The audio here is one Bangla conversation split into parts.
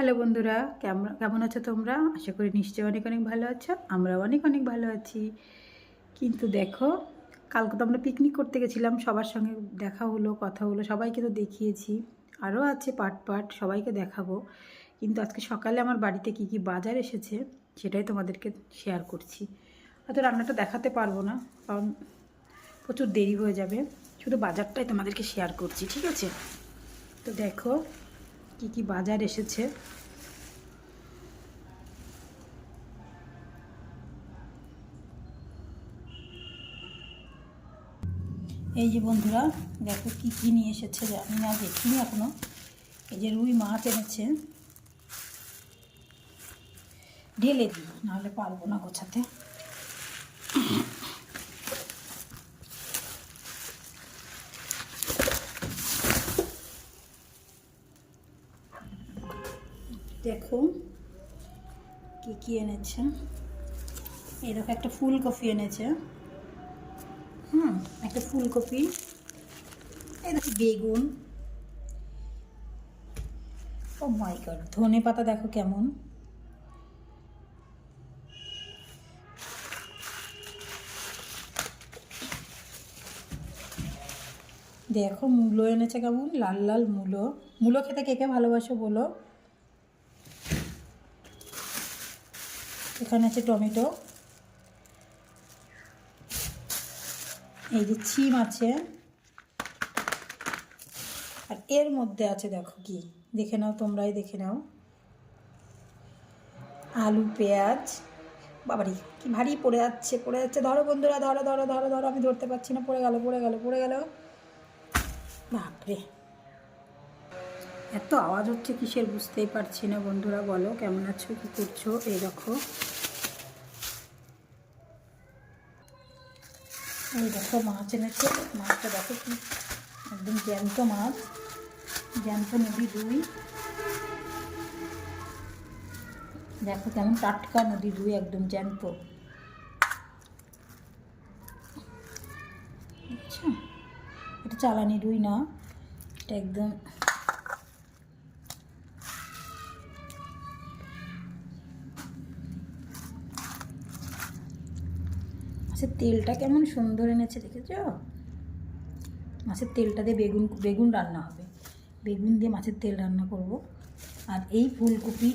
হ্যালো বন্ধুরা কেমন কেমন আছো তোমরা? আশা করি নিশ্চয়ই অনেক অনেক ভালো আছো, আমরাও অনেক অনেক ভালো আছি। কিন্তু দেখো, কালকে তো আমরা পিকনিক করতে গেছিলাম, সবার সঙ্গে দেখা হলো, কথা হলো, সবাইকে তো দেখিয়েছি। আরও আছে পাট পাট সবাইকে দেখাবো। কিন্তু আজকে সকালে আমার বাড়িতে কি কি বাজার এসেছে, সেটাই তোমাদেরকে শেয়ার করছি। হয়তো রান্নাটা দেখাতে পারব না, কারণ প্রচুর দেরি হয়ে যাবে। শুধু বাজারটাই তোমাদেরকে শেয়ার করছি, ঠিক আছে? তো দেখো কি কি বাজার এসেছে? এই যে বন্ধুরা, দেখো কি কি নিয়ে এসেছে, জানি না, দেখিনি এখনও। এই যে রুই মাছ এনেছে। ঢেলে দিই, নাহলে পারব না গোছাতে। দেখো কি কি এনেছে। এরকম একটা ফুলকপি এনেছে। হুম, একটা ফুলকপি। এই দেখো, বেগুন। ও মাই গড ধনে পাতা দেখো কেমন। দেখো, মূলো এনেছে কেমন? লাল লাল মূলো। মূলো খেতে কে কে ভালোবাসো বলো? এখানে আছে টমেটো। এই যে ছিম আছে। আর এর মধ্যে আছে দেখো কি, দেখে নাও তোমরাই দেখে নাও। আলু, পেঁয়াজ, বাবারি কি ভারী পড়ে যাচ্ছে পড়ে যাচ্ছে। ধরো বন্ধুরা, ধরো ধরো ধরো ধরো, আমি ধরতে পারছি না, পড়ে গেল পড়ে গেল পড়ে গেল। বাপরে। এত আওয়াজ হচ্ছে কিসের বুঝতেই পারছি না, বন্ধুরা বলো কেমন আছো, কী করছ? এই দেখো। এই দেখো, মাছ এনেছে। মাছটা দেখো কি, একদম জ্যান্ত মাছ। জ্যান্ত নদী দুই। দেখো কেমন টাটকা নদী দুই, একদম জ্যান্ত। আচ্ছা এটা চালানি রুই না, এটা একদম মাছের তেলটা কেমন সুন্দর এনেছে দেখেছ? মাছের তেলটা দিয়ে বেগুন বেগুন রান্না হবে। বেগুন দিয়ে মাছের তেল রান্না করব। আর এই ফুলকপি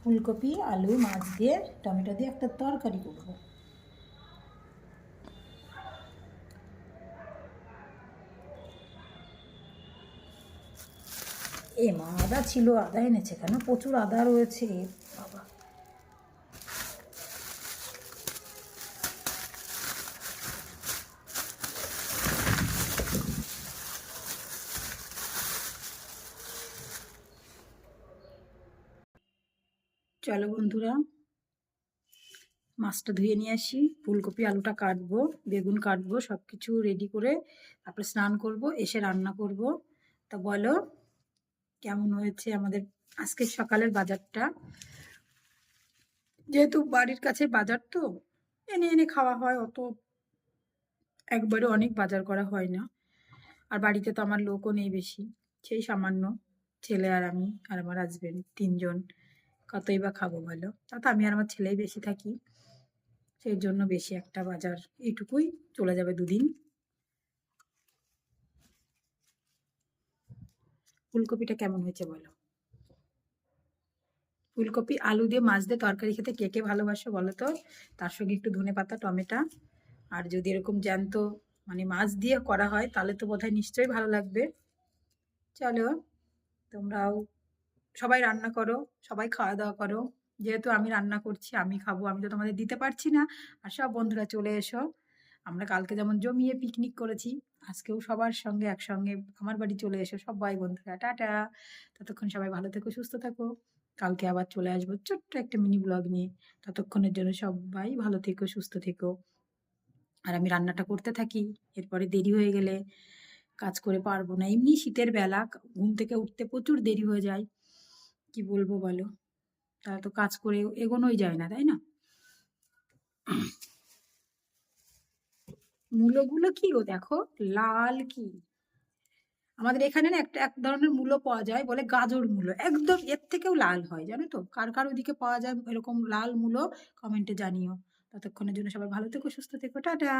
ফুলকপি, আলু, মাছ দিয়ে, টমেটো দিয়ে একটা তরকারি করব। এ মা, আদা ছিল, আদা এনেছে কেন? প্রচুর আদা রয়েছে। চলো বন্ধুরা, মাছটা ধুয়ে নিয়ে আসি। ফুলকপি, আলুটা কাটবো, বেগুন কাটবো সব কিছু রেডি করে তারপরে স্নান করব, এসে রান্না করব। তা বলো, কেমন হয়েছে আমাদের আজকে সকালের বাজারটা? যেহেতু বাড়ির কাছে বাজার তো, এনে এনে খাওয়া হয়, অত একবারে অনেক বাজার করা হয় না। আর বাড়িতে তো আমার লোকও নেই বেশি, সেই সামান্য ছেলে আর আমি আর আমার হাজবেন্ড তিনজন। কতই বা খাব বলো? তাতে আমি আর আমার ছেলেই বেশি থাকি। সেই জন্য বেশি একটা বাজার এইটুকুই চলে যাবে দুদিন। ফুলকপিটা কেমন হয়েছে বলো? ফুলকপি, আলু দিয়ে মাছ দিয়ে তরকারি খেতে কে কে ভালোবাসো বলো তো? তার সঙ্গে একটু ধনে পাতা, টমেটো। আর যদি এরকম জ্যান্ত মানে মাছ দিয়ে করা হয়, তাহলে তো বোধহয় নিশ্চয়ই ভালো লাগবে। চলো, তোমরাও সবাই রান্না করো, সবাই খাওয়া দাওয়া করো। যেহেতু আমি রান্না করছি, আমি খাব, আমি তো তোমাদের দিতে পারছি না। আর সব বন্ধুরা চলে এসো। আমরা কালকে যেমন জমিয়ে পিকনিক করেছি, আজকেও সবার সঙ্গে একসঙ্গে আমার বাড়ি চলে এসো সবাই বন্ধুরা। টাটা। ততক্ষণ সবাই ভালো থেকো, সুস্থ থাকো। কালকে আবার চলে আসব ছোট্ট একটা মিনি ব্লগ নিয়ে। ততক্ষণের জন্য সবাই ভালো থেকো, সুস্থ থেকো। আর আমি রান্নাটা করতে থাকি, এরপরে দেরি হয়ে গেলে কাজ করে পারব না। এমনি শীতের বেলা, ঘুম থেকে উঠতে প্রচুর দেরি হয়ে যায়। কি বলব বলো? তারা তো কাজ করে এগোনোই যায় না, তাই না? মূলগুলো কি গো দেখো? লাল কি? আমাদের এখানে না একটা, এক ধরনের মূলো পাওয়া যায় বলে গাজর মূলো। একদম এর থেকেও লাল হয়, জানো তো? কার কার ওদিকে পাওয়া যায় এরকম লাল মূলো? কমেন্টে জানিও। ততক্ষণের জন্য সবাই ভালো থেকো, সুস্থ থেকো, টাটা!